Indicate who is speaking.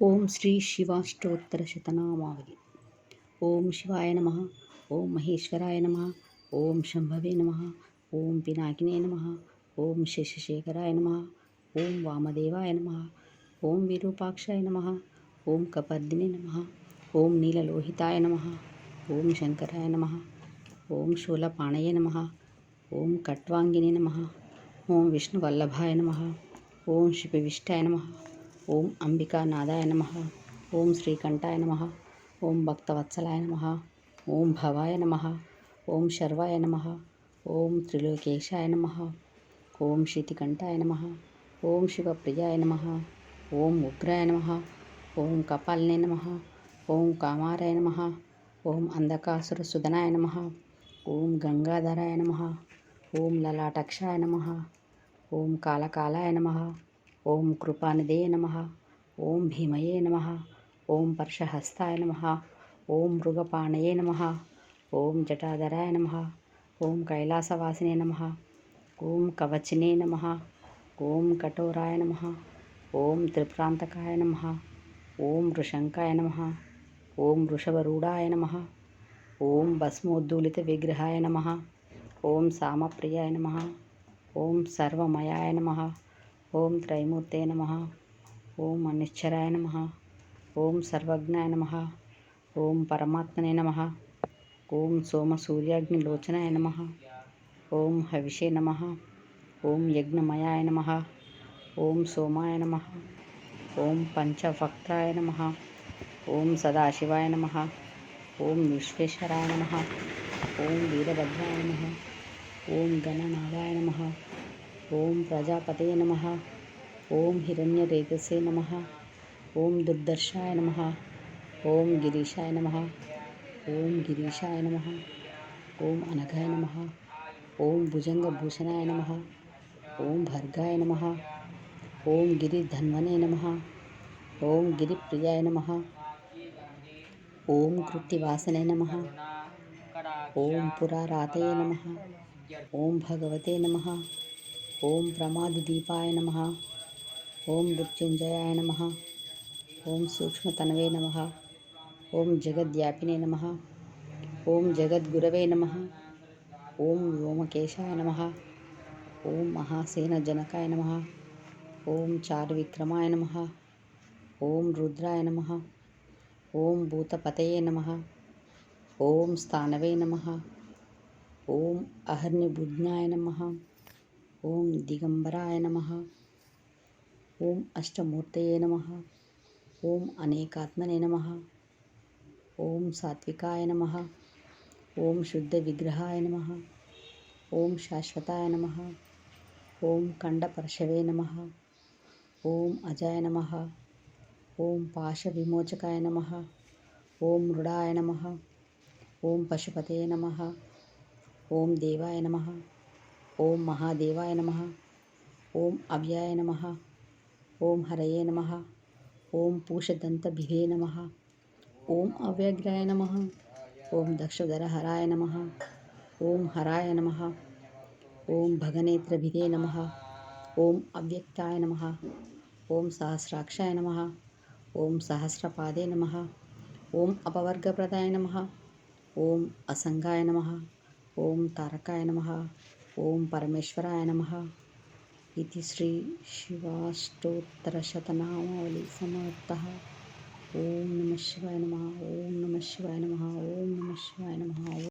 Speaker 1: ఓం శ్రీ శివాష్టోత్తర శతనామావళి ఓం శివాయ నమ ఓం మహేశ్వరాయ నమ ఓం శంభవే నమ ఓం పినాకినే నమ ఓం శశిశేఖరాయ నమ ఓం వామదేవాయ నమ ఓం విరూపాక్షాయ నమ ఓం కపర్దినే నమ ఓం నీలలోహితాయ నమ ఓం శంకరాయ నమ ఓం శూలపాణయ నమ ఓం కట్వాంగినే నమ ఓం విష్ణువల్లభాయ నమ ఓం శివవిష్టాయ నమ ఓం అంబికానాదాయ నమ ఓం శ్రీకంఠాయ నమ ఓం భక్తవత్సలాయ నమ ఓం భవాయ నమ ఓం శర్వాయ నమ ఓం త్రిలోకేశాయ నమ ఓం శితికంఠాయ నమ ఓం శివప్రియాయ నమ ఓం ఉగ్రాయ నమ ఓం కపాలినే నమ ఓం కామారాయ నమ ఓం అంధకాసుర అంధకాసురసుదనాయ నమ ఓం గంగాధరాయ నమ ఓం లలాటక్షాయ నమ ఓం కాలకాలాయ నమ ఓం కృపానిదే నమ ఓం భీమయే నమ ఓం పర్షహస్తాయ నమ ఓం మృగపాణయే నమ ఓం జటాధరాయ నమ ఓం కైలాసవాసినే నమ ఓం కవచినే నమ ఓం కఠోరాయ నమ ఓం త్రిప్రాంతకాయ నమ ఓం వృషంకాయ నమ ఓం వృషభరూఢాయ నమ ఓం భస్మోద్దూలిత విగ్రహాయ నమ ఓం సామప్రియాయ నమ ఓం సర్వమయాయ నమ ఓం త్రైమూర్తే నమ ఓం అనిశ్చరాయ నమ ఓం సర్వజ్ఞాయ నమ ఓం పరమాత్మనే నమ ఓం సోమ సూర్యాగ్ని లోచనాయ నమ ఓం హవిషే నమ ఓం యజ్ఞమయాయ నమ ఓం సోమాయ నమ ఓం పంచభక్తాయ నమ ఓం సదాశివాయ నమ ఓం విశ్వేశ్వరాయ నమ ఓం వీరభద్రాయ నమ ఓం గణనాథాయ నమ ఓం ప్రజాపతే నమ ఓం హిరణ్యరేతసే నమ ఓం దుర్దర్శాయ నమ ఓం గిరీశాయ నమ ఓం గిరీశాయ నమ ఓం అనఘాయ నమ ఓం భుజంగభూషణాయ నమ ఓం భర్గాయ నమ ఓం గిరిధన్వనే నమ ఓం గిరిప్రియాయ నమ ఓం కృత్తివాసనే నమ ఓం పురారాతయే నమ ఓం భగవతే నమ ఓం ప్రమాది దీపాయ నమ ఓం మృత్యుంజయాయ నమ ఓం సూక్ష్మతనవే నమ ఓం జగద్వ్యాపినే నమ ఓం జగద్గురవే నమ ఓం వ్యోమకేశాయ నమ ఓం మహాసేన జనకాయ నమ ఓం చారువిక్రమాయ నమ ఓం రుద్రాయ నమ ఓం భూతపతయే నమ ఓం స్థానవే నమ ఓం అహర్నిబుజ్ఞాయ నమ ఓం దిగంబరాయ నమ ఓం అష్టమూర్తయే నమ ఓం అనేకాత్మనే నమ ఓం సాత్వికాయ నమ ఓం శుద్ధ విగ్రహాయ నమ ఓం శాశ్వతాయ నమ ఓం ఖండపర్శవే నమ ఓం అజాయ నమ ఓం పాశ విమోచకాయ నమ ఓం మృడాయ నమ ఓం పశుపతే నమ ఓం దేవాయ నమ ఓం మహాదేవాయ నమ ఓం అవ్యాయ నమ ఓం హరయే నమ ఓం పూషదంతభిధే నమ ఓం అవ్యగ్రాయ నమ ఓం దక్షధర హరాయ నమ ఓం హరాయ నమ ఓం భగనేత్రభిధే నమ ఓం అవ్యక్తాయ నమ ఓం సహస్రాక్షాయ నమ ఓం సహస్రపాదే నమ ఓం అపవర్గప్రదాయ నమ ఓం అసంగాయ నమ ఓం తారకాయ నమ ఓం పరమేశ్వరాయ నమ ఇది శ్రీ శివాష్టోత్తరశతనామావళి సమాప్త. ఓం నమ శివాయ నమ ఓం నమ శివాయ నమ ఓం నమ శివాయ నమ